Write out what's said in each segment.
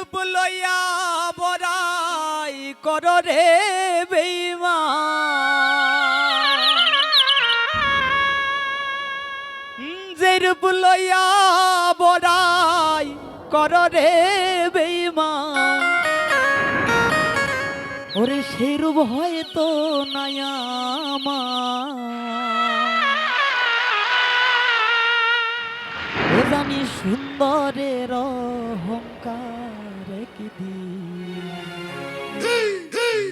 রূপ লইয়া বরাই কর রে বেইমা যে রূপ লইয়া বরাই কর রে বেইমা ওরে সেই রূপ হয়তো নায়ামা জানি সুন্দরের অহংকার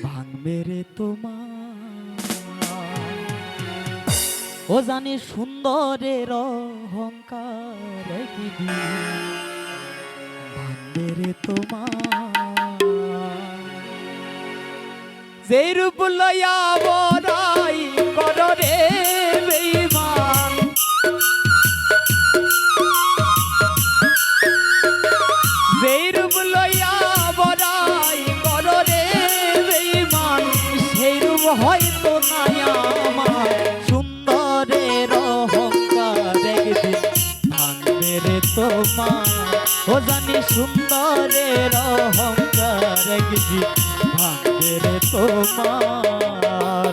ভাঙবে রে তোমার। ও জানি সুন্দরের অহংকার কি ভাঙবে রে তোমার। যে রূপ তোমার ও জানি সুন্দরের অহংকার একদিন ভাগ্যের তোমার।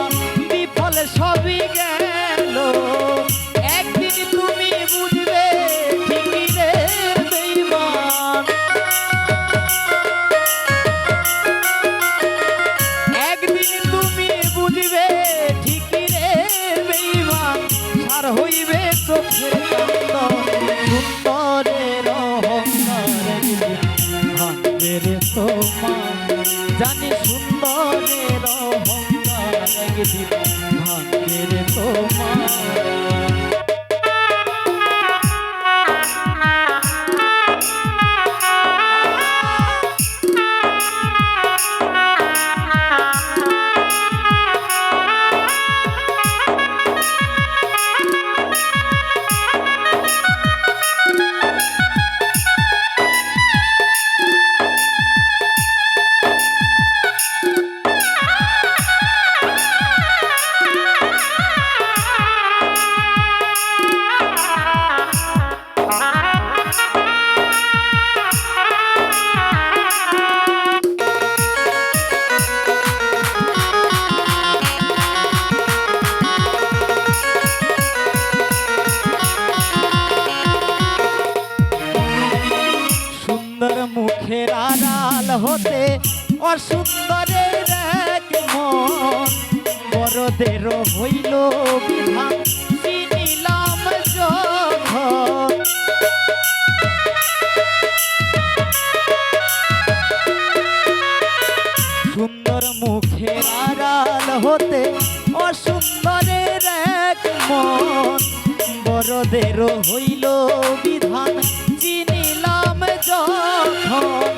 সবই গেল। একদিন তুমি বুঝবে, ঠিকই একদিন তুমি বুঝবে, ঠিকই রে সার হইবে চোখের সুন্দরের অহংকার অহংকার একদিন ভাঙবে রে তোমার। অসুন্দরের এক মন। বড়দের হইল বিধান চিনিলাম যখন সুন্দর মুখের আড়াল হতে অসুন্দরের এক মন। বড়দের হইল বিধান, চিনিলাম যখন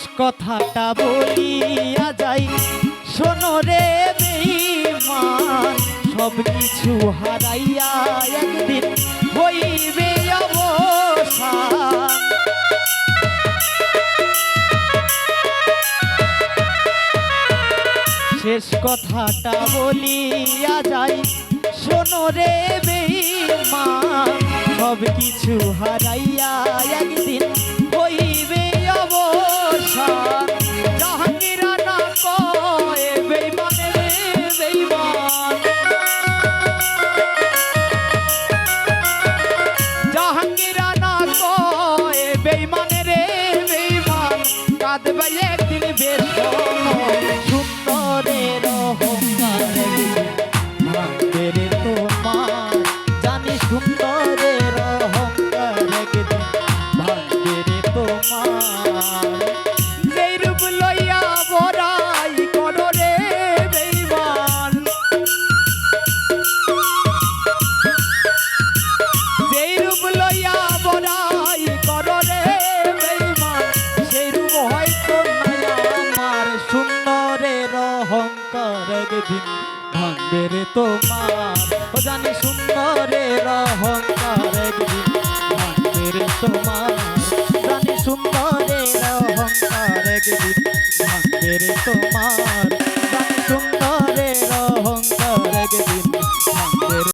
শেষ কথাটা বলিয়া যাই। শোনো রে সব কিছু হারাইয়া একদিন হইবে শেষ কথাটা বলিয়া যাই। শোনো রে বেঈমান, সব কিছু হারাইয়া একদিন একদিন ভাঙবে রে তোমার। ও জানি সুন্দরের অহংকার একদিন ভাঙবে রে তোমার। জানি সুন্দরের অহংকার একদিন ভাঙবে রে তোমার।